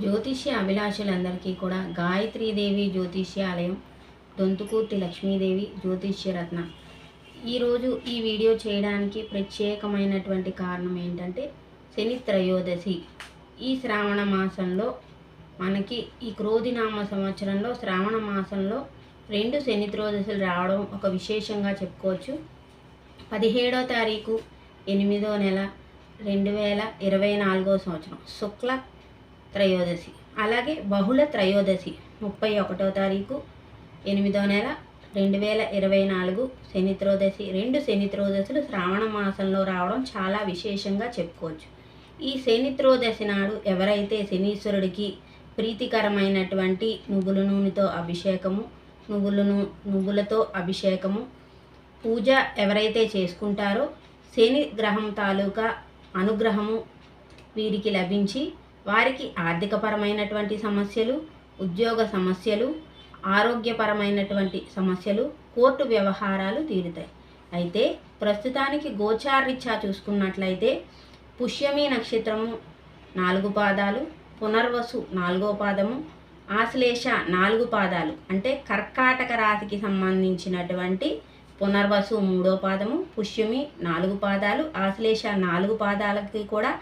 జ్యోతిష్య అభిలాషులందరికీ కూడా గాయత్రీదేవి జ్యోతిష్యాలయం దొంతుకూర్తి లక్ష్మీదేవి జ్యోతిష్య రత్న. ఈరోజు ఈ వీడియో చేయడానికి ప్రత్యేకమైనటువంటి కారణం ఏంటంటే శని త్రయోదశి. ఈ శ్రావణ మాసంలో మనకి ఈ క్రోధినామ సంవత్సరంలో శ్రావణ మాసంలో రెండు శని త్రయోదశులు రావడం ఒక విశేషంగా చెప్పుకోవచ్చు. పదిహేడో తారీఖు ఎనిమిదో నెల రెండు వేల ఇరవై నాలుగో సంవత్సరం. శుక్ల త్రయోదశి. అలాగే బహుళ త్రయోదశి ముప్పై ఒకటో తారీఖు ఎనిమిదో నెల రెండు వేల ఇరవై నాలుగు శనిత్రోదశి రెండు శని త్రయోదశులు శ్రావణ మాసంలో రావడం చాలా విశేషంగా చెప్పుకోవచ్చు. ఈ శనిత్రోదశి నాడు ఎవరైతే శనీశ్వరుడికి ప్రీతికరమైనటువంటి నువ్వుల నూనెతో అభిషేకము నువ్వులను నువ్వులతో అభిషేకము పూజ ఎవరైతే చేసుకుంటారో శని గ్రహం తాలూకా అనుగ్రహము వీరికి లభించి వారికి ఆర్థికపరమైనటువంటి సమస్యలు ఉద్యోగ సమస్యలు ఆరోగ్యపరమైనటువంటి సమస్యలు కోర్టు వ్యవహారాలు తీరుతాయి. అయితే ప్రస్తుతానికి గోచారీత్యా చూసుకున్నట్లయితే పుష్యమి నక్షత్రము నాలుగు పాదాలు పునర్వసు నాలుగో పాదము ఆశ్లేష నాలుగు పాదాలు అంటే కర్కాటక రాశికి సంబంధించినటువంటి పునర్వసు మూడో పాదము పుష్యమి నాలుగు పాదాలు ఆశ్లేష నాలుగు పాదాలకి కూడా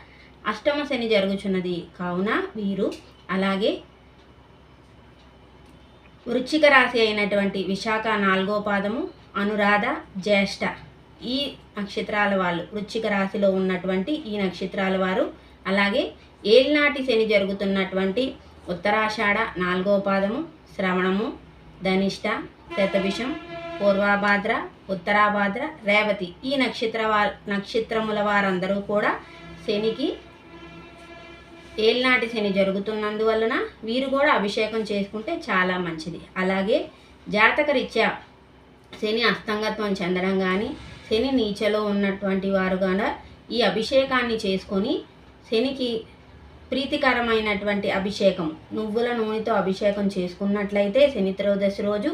అష్టమ శని జరుగుచున్నది. కావున వీరు అలాగే వృచ్చిక రాశి అయినటువంటి విశాఖ నాలుగో పాదము అనురాధ జ్యేష్ఠ ఈ నక్షత్రాల వాళ్ళు వృచ్చిక రాశిలో ఉన్నటువంటి ఈ నక్షత్రాల వారు. అలాగే ఏలినాటి శని జరుగుతున్నటువంటి ఉత్తరాషాఢ నాలుగో పాదము శ్రవణము ధనిష్ట శతభిషం పూర్వాభాద్ర ఉత్తరాభాద్ర రేవతి ఈ నక్షత్ర వా నక్షత్రముల వారందరూ కూడా శనికి ఏలినాటి శని జరుగుతున్నందువలన వీరు కూడా అభిషేకం చేసుకుంటే చాలా మంచిది. అలాగే జాతకరీత్యా శని అస్తంగత్వం చెందడం కానీ శని నీచలో ఉన్నటువంటి వారు కూడా ఈ అభిషేకాన్ని చేసుకొని శనికి ప్రీతికరమైనటువంటి అభిషేకం నువ్వుల నూనెతో అభిషేకం చేసుకున్నట్లయితే శని త్రయోదశి రోజు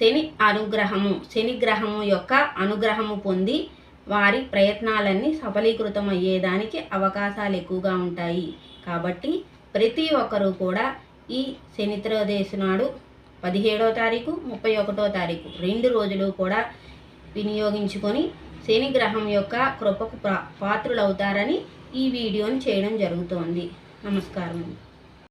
శని అనుగ్రహము శని గ్రహము యొక్క అనుగ్రహము పొంది వారి ప్రయత్నాలన్నీ సఫలీకృతం అయ్యేదానికి అవకాశాలు ఎక్కువగా ఉంటాయి. కాబట్టి ప్రతి ఒక్కరూ కూడా ఈ శనిత్రోదేశ నాడు పదిహేడో తారీఖు ముప్పై ఒకటో తారీఖు రెండు రోజులు కూడా వినియోగించుకొని శని గ్రహం యొక్క కృపకు పాత్రులవుతారని ఈ వీడియోని చేయడం జరుగుతోంది. నమస్కారం